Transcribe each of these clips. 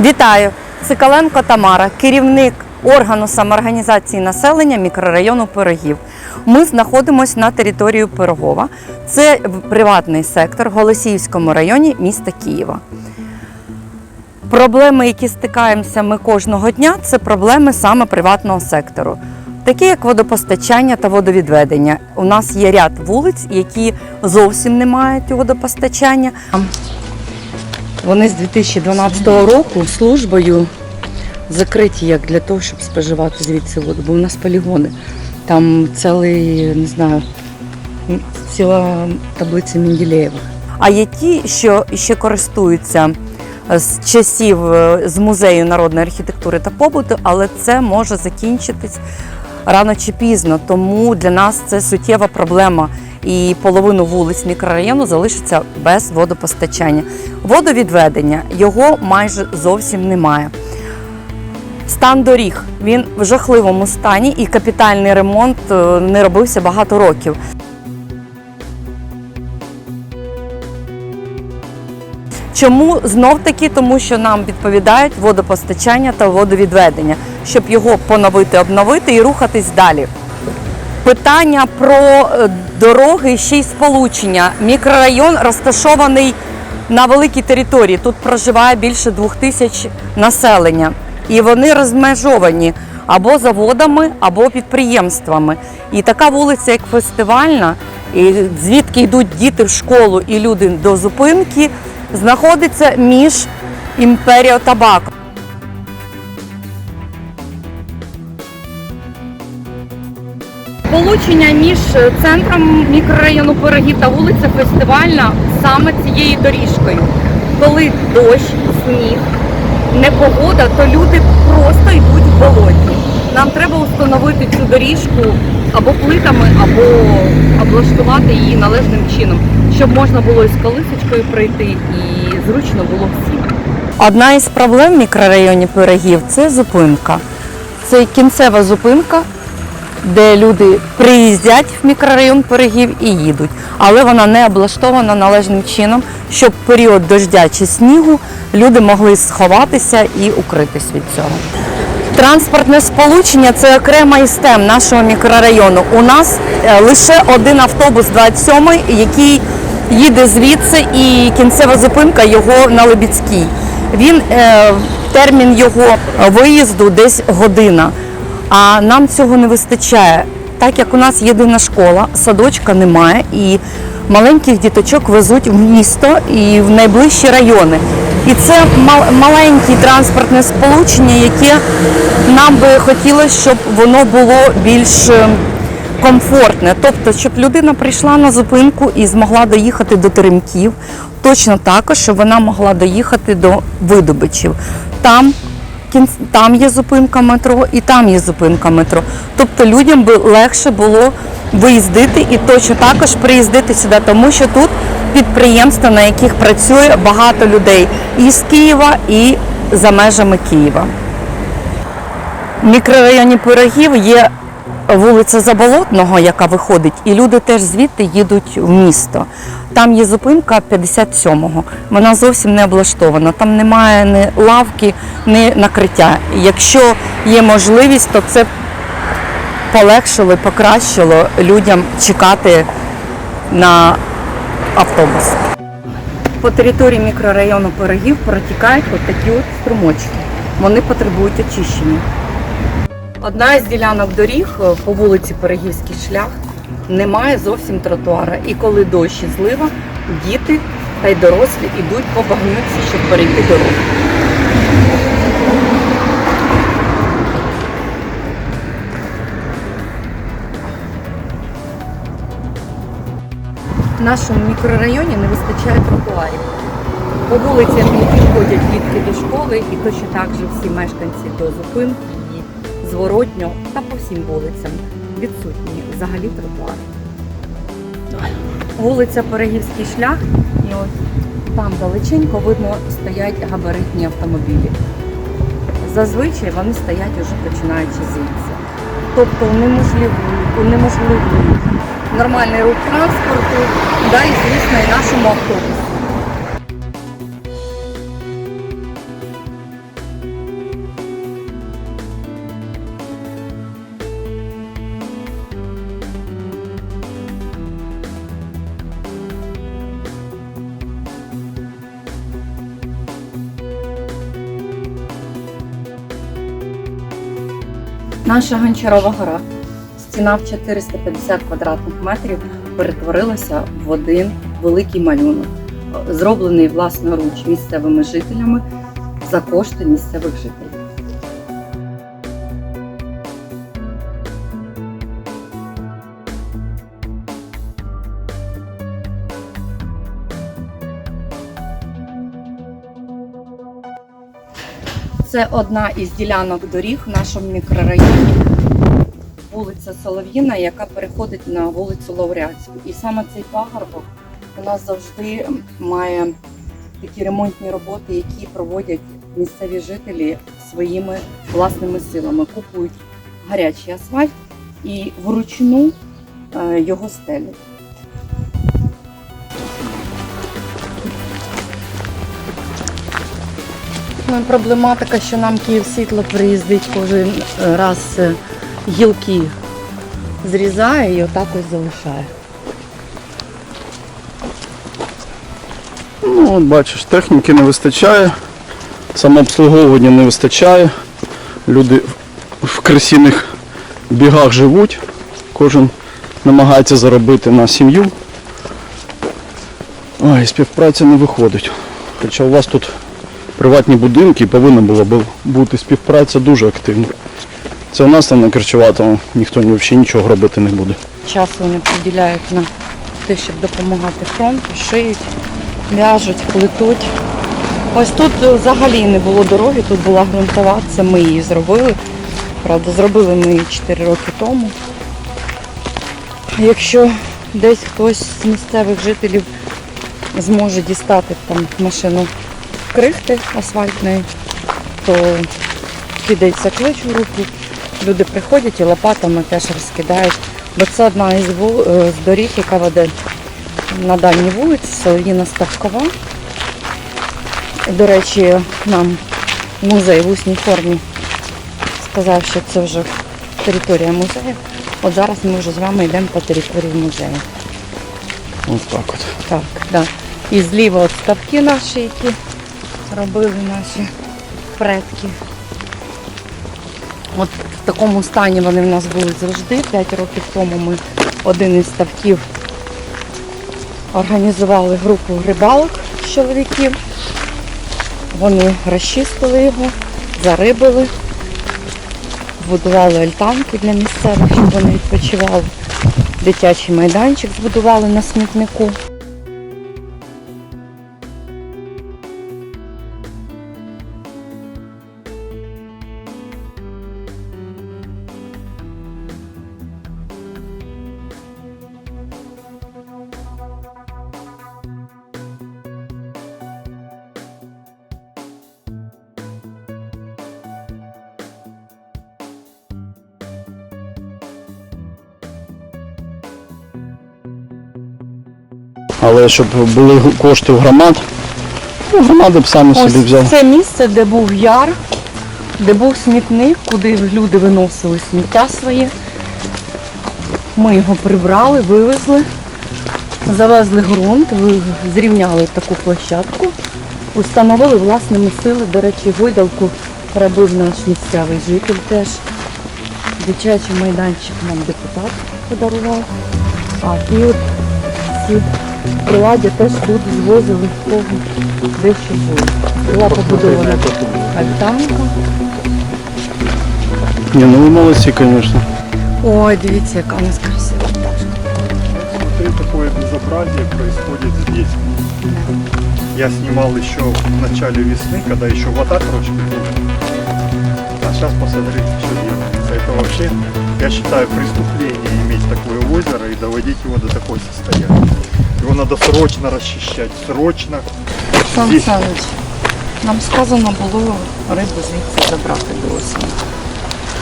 Вітаю! Цикаленко Тамара, керівник органу самоорганізації населення мікрорайону Пирогів. Ми знаходимося на території Пирогова. Це приватний сектор в Голосіївському районі міста Києва. Проблеми, які стикаємося ми кожного дня, це проблеми саме приватного сектору, такі як водопостачання та водовідведення. У нас є ряд вулиць, які зовсім не мають водопостачання. Вони з 2012 року службою закриті як для того, щоб споживати звідси воду, бо у нас полігони. Там цілий, не знаю, ціла таблиця Менделєєва. А є ті, що ще користуються з часів е, з музею народної архітектури та побуту, але це може закінчитись рано чи пізно. Тому для нас це суттєва проблема. І половину вулиць мікрорайону залишиться без водопостачання. Водовідведення його майже зовсім немає. Стан доріг він в жахливому стані, і капітальний ремонт е, не робився багато років. Чому знов таки? Тому що нам відповідають водопостачання та водовідведення, щоб його поновити, обновити і рухатись далі. Питання про е, дороги ще й сполучення. Мікрорайон розташований на великій території. Тут проживає більше двох тисяч населення, і вони розмежовані або заводами, або підприємствами. І така вулиця, як фестивальна, і звідки йдуть діти в школу і люди до зупинки, знаходиться між імперіо Табако. Сполучення між центром мікрорайону Пирогів та вулиця Фестивальна саме цією доріжкою. Коли дощ, сніг, непогода, то люди просто йдуть в болоті. Нам треба встановити цю доріжку або плитами, або облаштувати її належним чином, щоб можна було із колисочкою пройти і зручно було всім. Одна із проблем в мікрорайоні Пирогів це зупинка. Це кінцева зупинка де люди приїздять в мікрорайон Перегів і їдуть. Але вона не облаштована належним чином, щоб в період дождя чи снігу люди могли сховатися і укритись від цього. Транспортне сполучення це окрема із тем нашого мікрорайону. У нас е, лише один автобус 27 який їде звідси, і кінцева зупинка його на Лебідській. Він е, термін його виїзду десь година. А нам цього не вистачає. Так як у нас єдина школа, садочка немає, і маленьких діточок везуть в місто і в найближчі райони. І це мал- маленьке транспортне сполучення, яке нам би хотілося, щоб воно було більш е, комфортне. Тобто, щоб людина прийшла на зупинку і змогла доїхати до Теремків, точно також, щоб вона могла доїхати до видобичів. Там там є зупинка метро і там є зупинка метро. Тобто людям би легше було виїздити і точно також приїздити сюди, тому що тут підприємства, на яких працює багато людей і з Києва, і за межами Києва. В мікрорайоні Пирогів є вулиця Заболотного, яка виходить, і люди теж звідти їдуть в місто. Там є зупинка 57-го. Вона зовсім не облаштована. Там немає ні лавки, ні накриття. Якщо є можливість, то це полегшило і покращило людям чекати на автобус. По території мікрорайону Пирогів протікають от такі от струмочки. Вони потребують очищення. Одна із ділянок доріг е, по вулиці Перегівський шлях немає зовсім тротуара. І коли дощ і злива, діти та й дорослі йдуть по багнюці, щоб перейти дорогу. В нашому мікрорайоні не вистачає тротуарів. По вулицям, які ходять дітки до школи, і точно так же всі мешканці до зупинки і зворотньо та по всім вулицям відсутні взагалі тротуари. Вулиця Перегівський шлях, і от там далеченько видно стоять габаритні автомобілі. Зазвичай вони стоять уже починаючи звідси. тобто унеможливують нормальний рух транспорту, да, і звісно, і нашому автобусу. Наша Гончарова гора, стіна в 450 квадратних метрів, перетворилася в один великий малюнок, зроблений власноруч місцевими жителями за кошти місцевих жителів. Це одна із ділянок доріг в нашому мікрорайоні, вулиця Солов'їна, яка переходить на вулицю Лауреатську. І саме цей пагорбок у нас завжди має такі ремонтні роботи, які проводять місцеві жителі своїми власними силами. Купують гарячий асфальт і вручну е, його стелять. Проблематика, що нам Київ світло приїздить кожен раз е, гілки зрізає і отак ось залишає. Ну, от бачиш, техніки не вистачає, самообслуговування не вистачає. Люди в кресійних бігах живуть, кожен намагається заробити на сім'ю. Ой, співпраця не виходить. Хоча у вас тут приватні будинки повинна була б бути співпраця дуже активна. Це у нас там на Керчеватому ніхто взагалі нічого робити не буде. Часу вони приділяють на те, щоб допомагати фронту, шиють, в'яжуть, плетуть. Ось тут е, взагалі не було дороги, тут була ґрунтова, це ми її зробили. Правда, зробили ми її 4 роки тому. Якщо десь хтось з місцевих жителів зможе дістати там машину крихти асфальтної, то кидається клич в руку, люди приходять і лопатами теж розкидають. Бо це одна із е, доріг, яка веде на дальній вулиці, Солов'їна Ставкова. До речі, нам музей в усній формі сказав, що це вже територія музею. От зараз ми вже з вами йдемо по території музею. Ось так от. Так, да. І зліва от ставки наші, які робили наші предки. От в такому стані вони в нас були завжди. П'ять років тому ми один із ставків організували групу рибалок з чоловіків. Вони розчистили його, зарибили, будували альтанки для місцевих, щоб вони відпочивали. Дитячий майданчик збудували на смітнику. Але щоб були кошти в громад, ну, громади б самі собі взяли. Це місце, де був яр, де був смітник, куди люди виносили сміття своє. Ми його прибрали, вивезли, завезли ґрунт, зрівняли таку площадку, установили власними сили. До речі, видалку робив наш місцевий житель теж. Дитячий майданчик нам депутат подарував. А ті от приладдя теж тут звозили в кого де що було. Була побудована альтанка. Ні, ну ви молодці, звісно. Ой, дивіться, яка у нас красива пташка. Смотри, такое безобразие происходит здесь. Я снимал еще в начале весны, когда еще вода трошки была. А сейчас посмотрите, что делается. Это вообще, я считаю, преступление иметь такое озеро и доводить его до такого состояния. Его надо срочно расчищать, срочно. Сан Здесь Саныч, нам сказано було рибу звідси забрати до осені.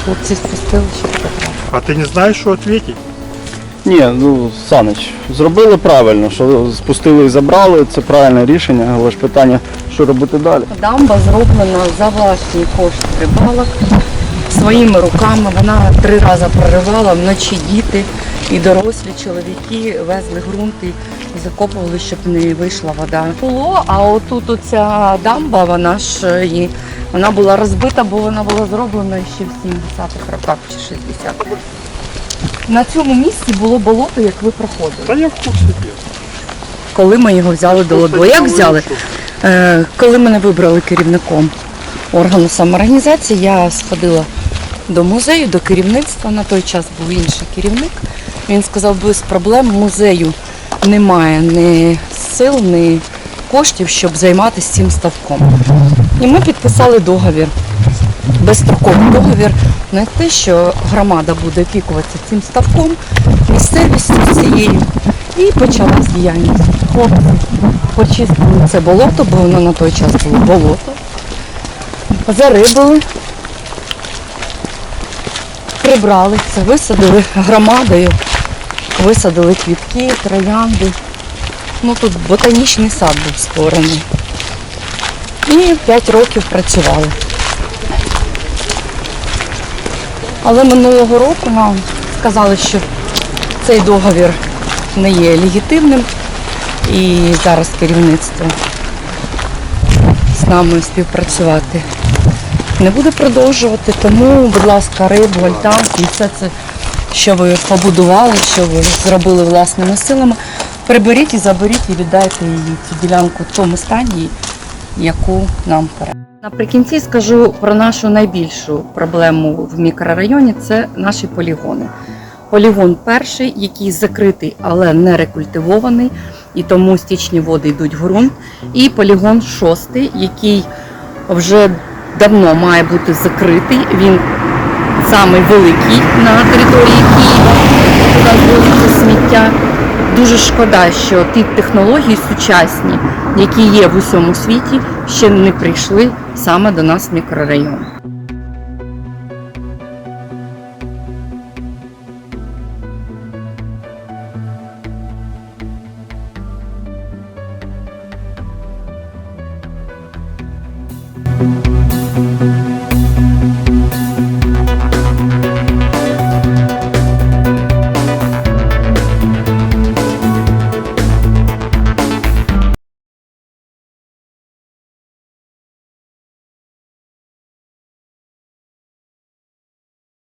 Хлопці спустили, щоб забрати. А ты не знаешь, что ответить? Ні, ну Санич, зробили правильно, що спустили і забрали, це правильне рішення, але ж питання, що робити далі. Дамба зроблена за власні кошти рибалок своїми руками. Вона три рази проривала, вночі діти і дорослі чоловіки везли ґрунт і закопували, щоб не вийшла вода. Було, а отут оця дамба, вона ж і вона була розбита, бо вона була зроблена ще в 70-х роках чи 60-х. На цьому місці було болото, як ви проходили. Да я в дела. Коли ми його взяли до ладу. Як взяли? Е, Коли мене вибрали керівником органу самоорганізації, я сходила до музею, до керівництва. На той час був інший керівник. Він сказав, без проблем музею немає ні сил, ні коштів, щоб займатися цим ставком. І ми підписали договір, безстроковий договір на те, що громада буде опікуватися цим ставком, місцевістю цією. І почалась діяльність. Хлопці почистили це болото, бо воно на той час було болото. Зарибили, прибрали це, висадили громадою, висадили квітки, троянди. Ну тут ботанічний сад був створений. І 5 років працювали. Але минулого року нам сказали, що цей договір не є легітимним. І зараз керівництво з нами співпрацювати не буде продовжувати. Тому, будь ласка, рибу, альтанки і все це, що ви побудували, що ви зробили власними силами, приберіть і заберіть і віддайте її цю ділянку в тому стані, яку нам передали. Наприкінці скажу про нашу найбільшу проблему в мікрорайоні це наші полігони. Полігон перший, який закритий, але не рекультивований, і тому стічні води йдуть в ґрунт. І полігон шостий, який вже давно має бути закритий. Він самий великий на території Києва. куди звозиться сміття. Дуже шкода, що ті технології сучасні, які є в усьому світі, ще не прийшли саме до нас в мікрорайон.